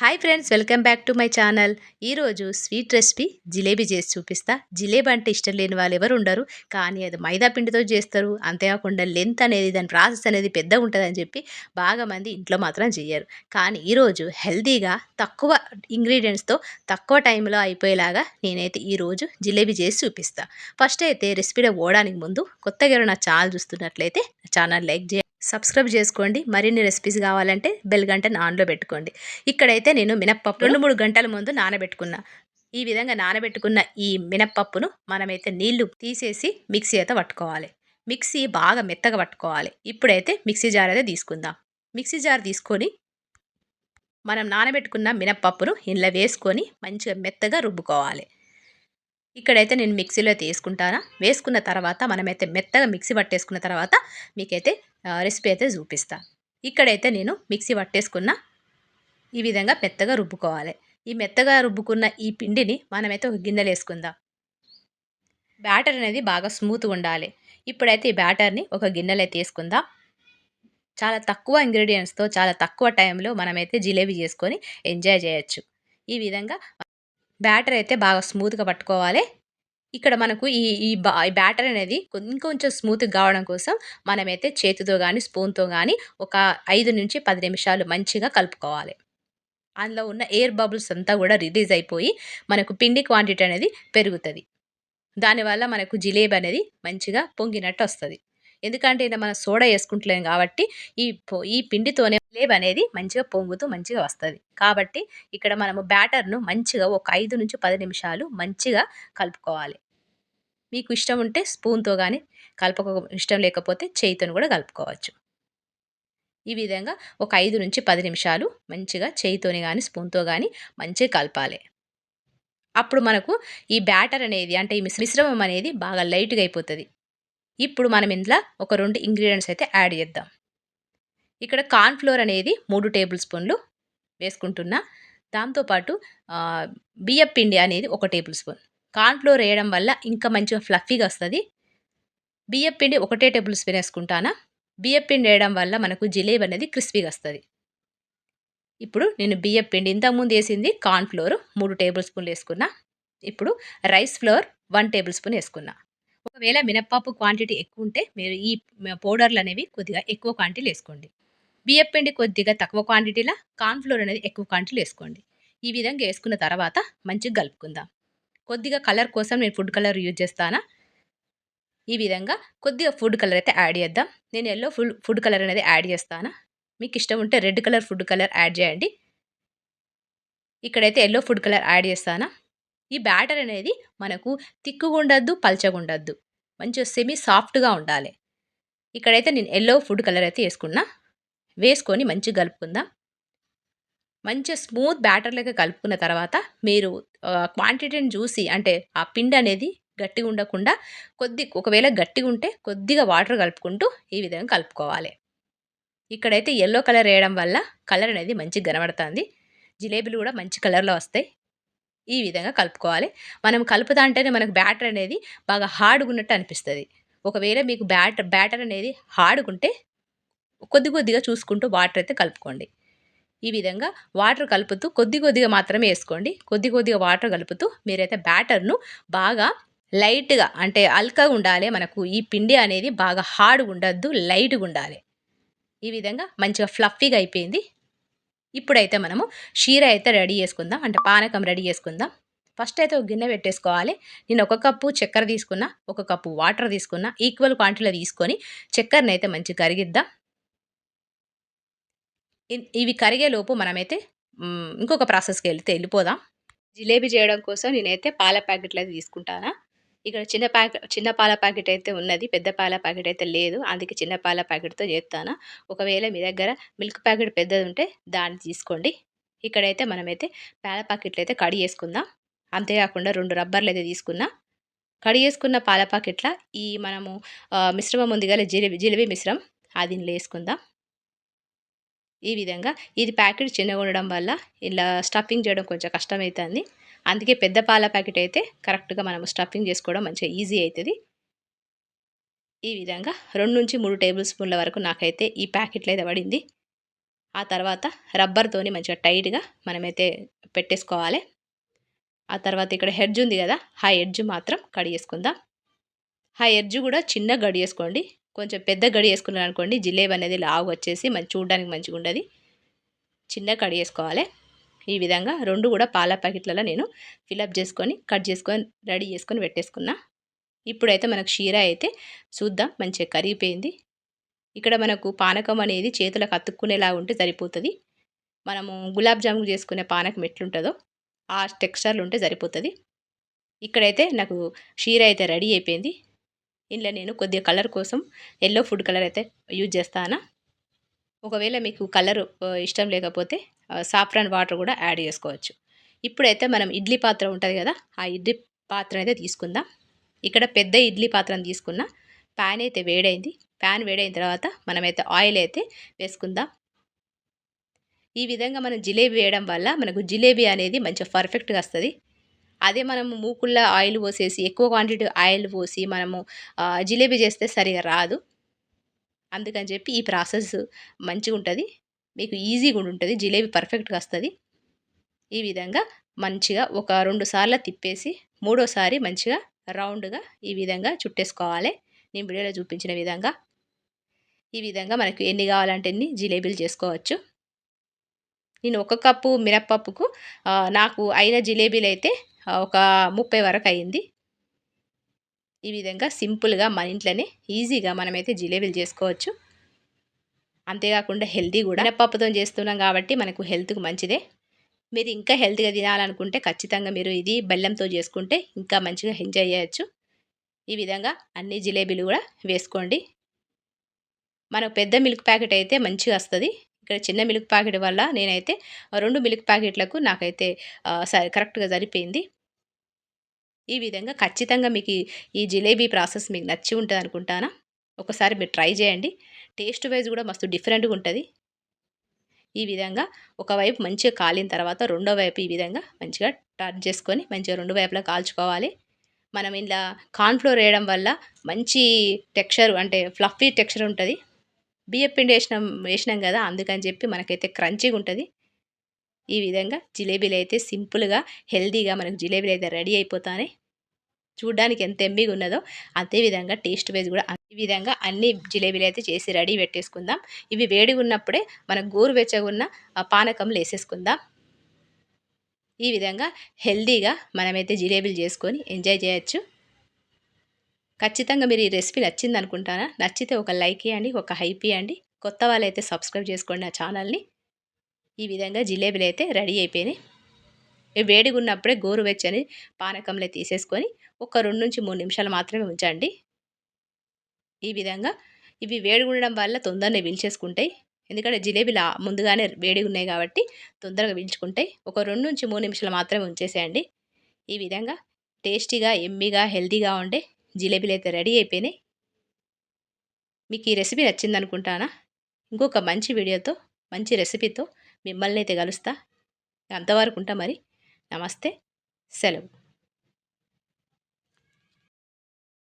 Hi friends welcome back to my channel. ఈరోజు sweet recipe jalebi చేసి చూపిస్తా. జిలేబీ అంటే ఇష్టం లేని వాళ్ళు ఎవరు ఉండరు కానీ అది మైదా పిండితో చేస్తారు. అంతేకాకుండా లెంత్ అనేది దాని ప్రాసెస్ అనేది పెద్దగా ఉంటుందని చెప్పి బాగా మంది ఇంట్లో మాత్రం చేయరు కానీ ఈరోజు హెల్తీగా తక్కువ ఇంగ్రీడియంట్స్తో తక్కువ టైంలో అయిపోయేలాగా నేనైతే ఈరోజు జిలేబీ చేసి చూపిస్తా. ఫస్ట్ అయితే రెసిపీలో పోవడానికి ముందు కొత్తగా నా ఛానల్ చూస్తున్నట్లయితే ఛానల్ లైక్ చేయండి. సబ్స్క్రైబ్ చేసుకోండి. మరిన్ని రెసిపీస్ కావాలంటే బెల్ గంట ఆన్లో పెట్టుకోండి. ఇక్కడైతే నేను మినప్పప్పు రెండు మూడు గంటల ముందు నానబెట్టుకున్నా. ఈ విధంగా నానబెట్టుకున్న ఈ మినప్పప్పును మనమైతే నీళ్ళు తీసేసి మిక్సీ అయితే పట్టుకోవాలి. మిక్సీ బాగా మెత్తగా పట్టుకోవాలి. ఇప్పుడైతే మిక్సీ జార్ అయితే తీసుకుందాం. మిక్సీ జార్ తీసుకొని మనం నానబెట్టుకున్న మినప్పప్పును ఇంట్లో వేసుకొని మంచిగా మెత్తగా రుబ్బుకోవాలి. ఇక్కడైతే నేను మిక్సీలో తీసుకుంటానా. వేసుకున్న తర్వాత మనమైతే మెత్తగా మిక్సీ పట్టేసుకున్న తర్వాత మీకైతే రెసిపీ అయితే చూపిస్తా. ఇక్కడైతే నేను మిక్సీ పట్టేసుకున్న ఈ విధంగా మెత్తగా రుబ్బుకోవాలి. ఈ మెత్తగా రుబ్బుకున్న ఈ పిండిని మనమైతే ఒక గిన్నెలు వేసుకుందాం. బ్యాటర్ అనేది బాగా స్మూత్గా ఉండాలి. ఇప్పుడైతే ఈ బ్యాటర్ని ఒక గిన్నెలో అయితే వేసుకుందాం చాలా తక్కువ ఇంగ్రీడియంట్స్తో చాలా తక్కువ టైంలో మనమైతే జిలేబీ చేసుకొని ఎంజాయ్ చేయొచ్చు. ఈ విధంగా బ్యాటర్ అయితే బాగా స్మూత్గా పట్టుకోవాలి. ఇక్కడ మనకు ఈ ఈ బా ఈ బ్యాటర్ అనేది ఇంకొంచెం స్మూత్గా కావడం కోసం మనమైతే చేతితో కానీ స్పూన్తో కానీ ఒక ఐదు నుంచి పది నిమిషాలు మంచిగా కలుపుకోవాలి. అందులో ఉన్న ఎయిర్ బబుల్స్ అంతా కూడా రిలీజ్ అయిపోయి మనకు పిండి క్వాంటిటీ అనేది పెరుగుతుంది. దానివల్ల మనకు జిలేబీ అనేది మంచిగా పొంగినట్టు వస్తుంది ఎందుకంటే ఇలా మనం సోడా వేసుకుంటలేం కాబట్టి ఈ ఈ పిండితోనే లేబ్ అనేది మంచిగా పొంగుతూ మంచిగా వస్తుంది. కాబట్టి ఇక్కడ మనము బ్యాటర్ను మంచిగా ఒక ఐదు నుంచి పది నిమిషాలు మంచిగా కలుపుకోవాలి. మీకు ఇష్టం ఉంటే స్పూన్తో కానీ కలపక ఇష్టం లేకపోతే చేయితో కూడా కలుపుకోవచ్చు. ఈ విధంగా ఒక ఐదు నుంచి పది నిమిషాలు మంచిగా చేయితోని కానీ స్పూన్తో కానీ మంచిగా కలపాలి. అప్పుడు మనకు ఈ బ్యాటర్ అనేది అంటే ఈ మిశ్రమం అనేది బాగా లైట్గా అయిపోతుంది. ఇప్పుడు మనం ఇందులో ఒక రెండు ఇంగ్రీడియంట్స్ అయితే యాడ్ చేద్దాం. ఇక్కడ కార్న్ఫ్లోర్ అనేది మూడు టేబుల్ స్పూన్లు వేసుకుంటున్నా. దాంతోపాటు బియ్యం పిండి అనేది ఒక టేబుల్ స్పూన్ కార్న్ఫ్లోర్ వేయడం వల్ల ఇంకా మంచిగా ఫ్లఫీగా వస్తుంది. బియ్యం పిండి ఒకటే టేబుల్ స్పూన్ వేసుకుంటానా. బియ్యం పిండి వేయడం వల్ల మనకు జిలేబీ అనేది క్రిస్పీగా వస్తుంది. ఇప్పుడు నేను బియ్యం పిండి ఇంతకుముందు వేసింది కార్న్ఫ్లోర్ మూడు టేబుల్ స్పూన్లు వేసుకున్నా. ఇప్పుడు rice flour one tablespoon వేసుకున్నా. ఒకవేళ మినప్పప్పు క్వాంటిటీ ఎక్కువ ఉంటే మీరు ఈ పౌడర్లు అనేవి కొద్దిగా ఎక్కువ క్వాంటిటీలు వేసుకోండి. బియ్యం పిండి కొద్దిగా తక్కువ క్వాంటిటీలో కార్న్ఫ్లోర్ అనేది ఎక్కువ క్వాంటిటీలు వేసుకోండి. ఈ విధంగా వేసుకున్న తర్వాత మంచిగా కలుపుకుందాం. కొద్దిగా కలర్ కోసం నేను ఫుడ్ కలర్ యూజ్ చేస్తానా? ఈ విధంగా కొద్దిగా ఫుడ్ కలర్ అయితే యాడ్ చేద్దాం. నేను ఎల్లో ఫుడ్ ఫుడ్ కలర్ అనేది యాడ్ చేస్తాను? మీకు ఇష్టం ఉంటే red colour food colour add చేయండి. ఇక్కడైతే ఎల్లో ఫుడ్ కలర్ యాడ్ చేస్తానా? ఈ బ్యాటర్ అనేది మనకు తిక్కుగా పల్చగుండద్దు. పల్చగా ఉండద్దు మంచిగా సెమీ సాఫ్ట్గా ఉండాలి. ఇక్కడైతే నేను ఎల్లో ఫుడ్ కలర్ అయితే వేసుకున్నా. వేసుకొని మంచిగా కలుపుకుందాం. మంచిగా స్మూత్ బ్యాటర్ లెక్క కలుపుకున్న తర్వాత మీరు క్వాంటిటీని చూసి అంటే ఆ పిండి అనేది గట్టిగా ఉండకుండా కొద్ది ఒకవేళ గట్టిగా ఉంటే కొద్దిగా వాటర్ కలుపుకుంటూ ఈ విధంగా కలుపుకోవాలి. ఇక్కడైతే ఎల్లో కలర్ వేయడం వల్ల కలర్ అనేది మంచిగా కనబడుతుంది. జిలేబీలు కూడా మంచి కలర్లో వస్తాయి. ఈ విధంగా కలుపుకోవాలి. మనం కలుపుతా అంటేనే మనకు బ్యాటర్ అనేది బాగా హార్డ్గా ఉన్నట్టు అనిపిస్తుంది. ఒకవేళ మీకు బ్యాటర్ బ్యాటర్ అనేది హార్డ్గుంటే కొద్ది కొద్దిగా చూసుకుంటూ వాటర్ అయితే కలుపుకోండి. ఈ విధంగా వాటర్ కలుపుతూ కొద్ది కొద్దిగా మాత్రమే వేసుకోండి. కొద్ది కొద్దిగా వాటర్ కలుపుతూ మీరైతే బ్యాటర్ను బాగా లైట్గా అంటే అల్కగా ఉండాలి. మనకు ఈ పిండి అనేది బాగా హార్డ్గా ఉండద్దు లైట్గా ఉండాలి ఈ విధంగా మంచిగా ఫ్లఫీగా అయిపోయింది. ఇప్పుడైతే మనము షీర అయితే రెడీ చేసుకుందాం. అంటే పానకం రెడీ చేసుకుందాం. ఫస్ట్ అయితే ఒక గిన్నె పెట్టేసుకోవాలి. నేను ఒక కప్పు చక్కెర తీసుకున్నా ఒక కప్పు వాటర్ తీసుకున్నా ఈక్వల్ క్వాంటిటీలో తీసుకొని చక్కెరని అయితే మంచి కరిగిద్దాం. ఇవి కరిగేలోపు మనమైతే ఇంకొక ప్రాసెస్కి వెళ్తే వెళ్ళిపోదాం. జిలేబీ చేయడం కోసం నేనైతే పాల ప్యాకెట్లు అయితే తీసుకుంటానా? ఇక్కడ చిన్న ప్యాకెట్ చిన్న పాల ప్యాకెట్ అయితే ఉన్నది. పెద్ద పాల ప్యాకెట్ అయితే లేదు. అందుకే చిన్న పాల ప్యాకెట్తో చేస్తాను. ఒకవేళ మీ దగ్గర మిల్క్ ప్యాకెట్ పెద్దది ఉంటే దాన్ని తీసుకోండి. ఇక్కడైతే మనమైతే పాల ప్యాకెట్లు అయితే కడి చేసుకుందాం. అంతేకాకుండా రెండు రబ్బర్లు అయితే తీసుకున్నా. కడి చేసుకున్న పాల ప్యాకెట్ల ఈ మనము మిశ్రమం ఉంది కదా జిలేబీ జిలేబీ మిశ్రమం అది వేసుకుందాం. ఈ విధంగా ఇది ప్యాకెట్ చిన్నగా ఉండడం వల్ల ఇలా స్టఫింగ్ చేయడం కొంచెం కష్టమవుతుంది అందుకే పెద్ద పాల ప్యాకెట్ అయితే కరెక్ట్గా మనం స్టఫింగ్ చేసుకోవడం మంచిగా ఈజీ అవుతుంది ఈ విధంగా రెండు నుంచి మూడు టేబుల్ స్పూన్ల వరకు నాకైతే ఈ ప్యాకెట్లో అయితే పడింది. ఆ తర్వాత రబ్బర్తోని మంచిగా టైట్గా మనమైతే పెట్టేసుకోవాలి. ఆ తర్వాత ఇక్కడ హెడ్జ్ ఉంది కదా ఆ హెడ్జ్ మాత్రం కడిగేసుకుందాం ఆ ఎడ్జ్ కూడా చిన్న గడి వేసుకోండి కొంచెం పెద్ద గడి వేసుకున్నాను అనుకోండి జిలేబీ అనేది లావు వచ్చేసి మంచి చూడడానికి మంచిగా ఉండదు చిన్న కడి వేసుకోవాలి ఈ విధంగా రెండు కూడా పాల ప్యాకెట్లలో నేను ఫిలప్ చేసుకొని కట్ చేసుకొని రెడీ చేసుకొని పెట్టేసుకున్నా. ఇప్పుడైతే మనకు షీరా అయితే చూద్దాం మంచిగా కరిగిపోయింది. ఇక్కడ మనకు పానకం అనేది చేతులకు అతుక్కునేలా ఉంటే సరిపోతుంది. మనము గులాబ్ జామున్ చేసుకునే పానకం ఎట్లుంటుందో ఆ టెక్స్చర్లు ఉంటే సరిపోతుంది. ఇక్కడైతే నాకు షీర అయితే రెడీ అయిపోయింది. ఇందులో నేను కొద్దిగా కలర్ కోసం ఎల్లో ఫుడ్ కలర్ అయితే యూజ్ చేస్తానా. ఒకవేళ మీకు కలర్ ఇష్టం లేకపోతే సాఫ్రాన్ వాటర్ కూడా యాడ్ చేసుకోవచ్చు. ఇప్పుడైతే మనం ఇడ్లీ పాత్ర ఉంటుంది కదా ఆ ఇడ్లీ పాత్ర అయితే తీసుకుందాం. ఇక్కడ పెద్ద ఇడ్లీ పాత్రను తీసుకున్న ప్యాన్ అయితే వేడైంది. ప్యాన్ వేడైన తర్వాత మనమైతే ఆయిల్ అయితే వేసుకుందాం. ఈ విధంగా మనం జిలేబీ వేయడం వల్ల మనకు జిలేబీ అనేది మంచిగా పర్ఫెక్ట్గా వస్తుంది. అదే మనము మూకుల్లో ఆయిల్ పోసేసి ఎక్కువ క్వాంటిటీ ఆయిల్ పోసి మనము జిలేబీ చేస్తే సరిగా రాదు. అందుకని చెప్పి ఈ ప్రాసెస్ మంచిగా ఉంటుంది మీకు ఈజీగా ఉంటుంది జిలేబీ పర్ఫెక్ట్గా వస్తుంది. ఈ విధంగా మంచిగా ఒక రెండు సార్లు తిప్పేసి మూడోసారి మంచిగా రౌండ్గా ఈ విధంగా చుట్టేసుకోవాలి. నేను వీడియోలో చూపించిన విధంగా. ఈ విధంగా మనకు ఎన్ని కావాలంటే ఎన్ని జిలేబీలు చేసుకోవచ్చు. నేను ఒక కప్పు మినప్పప్పుకు నాకు అయిన జిలేబీలు అయితే ఒక ముప్పై వరకు అయింది. ఈ విధంగా సింపుల్గా మన ఇంట్లోనే ఈజీగా మనమైతే జిలేబీలు చేసుకోవచ్చు. అంతేకాకుండా హెల్తీ కూడా. మినపప్పుతో చేస్తున్నాం కాబట్టి మనకు హెల్త్కు మంచిదే. మీరు ఇంకా హెల్త్గా తినాలనుకుంటే ఖచ్చితంగా మీరు ఇది బెల్లంతో చేసుకుంటే ఇంకా మంచిగా ఎంజాయ్ చేయొచ్చు. ఈ విధంగా అన్ని జిలేబీలు కూడా వేసుకోండి. మనకు పెద్ద మిల్క్ ప్యాకెట్ అయితే మంచిగా వస్తుంది. ఇక్కడ చిన్న మిల్క్ ప్యాకెట్ వల్ల నేనైతే రెండు మిల్క్ ప్యాకెట్లకు నాకైతే కరెక్ట్గా సరిపోయింది. ఈ విధంగా ఖచ్చితంగా మీకు ఈ జిలేబీ ప్రాసెస్ మీకు నచ్చి ఉంటుంది అనుకుంటానా ఒకసారి మీరు ట్రై చేయండి. టేస్ట్ వైజ్ కూడా మస్తు డిఫరెంట్గా ఉంటుంది. ఈ విధంగా ఒకవైపు మంచిగా కాలిన తర్వాత రెండో వైపు ఈ విధంగా మంచిగా టర్న్ చేసుకొని మంచిగా రెండు వైపులా కాల్చుకోవాలి. మనం ఇలా కార్న్ఫ్లోర్ వేయడం వల్ల మంచి టెక్స్చర్ అంటే ఫ్లఫీ టెక్స్చర్ ఉంటుంది. బియ్యం పిండి వేసినాం వేసినాం కదా అందుకని చెప్పి మనకైతే క్రంచీగా ఉంటుంది. ఈ విధంగా జిలేబీలు అయితే సింపుల్గా హెల్దీగా మనకు జిలేబీలు అయితే రెడీ అయిపోతాయి చూడడానికి ఎంత ఎమ్మిగా ఉన్నదో అదేవిధంగా టేస్ట్ వైజ్ కూడా ఈ విధంగా అన్ని జిలేబీలు అయితే చేసి రెడీ పెట్టేసుకుందాం. ఇవి వేడిగా ఉన్నప్పుడే మన గోరువెచ్చగా ఉన్న పానకంలో వేసేసుకుందాం. ఈ విధంగా హెల్దీగా మనమైతే జిలేబీలు చేసుకొని ఎంజాయ్ చేయొచ్చు. ఖచ్చితంగా మీరు ఈ రెసిపీ నచ్చింది అనుకుంటానా? నచ్చితే ఒక లైక్ ఇవ్వండి ఒక హైప్ ఇవ్వండి. కొత్త వాళ్ళైతే సబ్స్క్రైబ్ చేసుకోండి నా ఛానల్ని. ఈ విధంగా జిలేబీలు అయితే రెడీ అయిపోయినాయి. వేడిగా ఉన్నప్పుడే గోరువెచ్చని పానకంలో తీసేసుకొని ఒక రెండు నుంచి మూడు నిమిషాలు మాత్రమే ఉంచండి. ఈ విధంగా ఇవి వేడిగా ఉండడం వల్ల తొందరనే పీల్చేసుకుంటాయి. ఎందుకంటే జిలేబీలు ముందుగానే వేడిగా ఉన్నాయి కాబట్టి తొందరగా పీల్చుకుంటాయి. ఒక రెండు నుంచి మూడు నిమిషాలు మాత్రమే ఉంచేసేయండి. ఈ విధంగా టేస్టీగా ఎమ్మిగా హెల్తీగా ఉండే జిలేబీలు అయితే రెడీ అయిపోయినాయి. మీకు ఈ రెసిపీ నచ్చిందనుకుంటానా? ఇంకొక మంచి వీడియోతో మంచి రెసిపీతో మిమ్మల్ని అయితే కలుస్తా. అంతవరకు ఉంటా మరి. నమస్తే. సెలవు.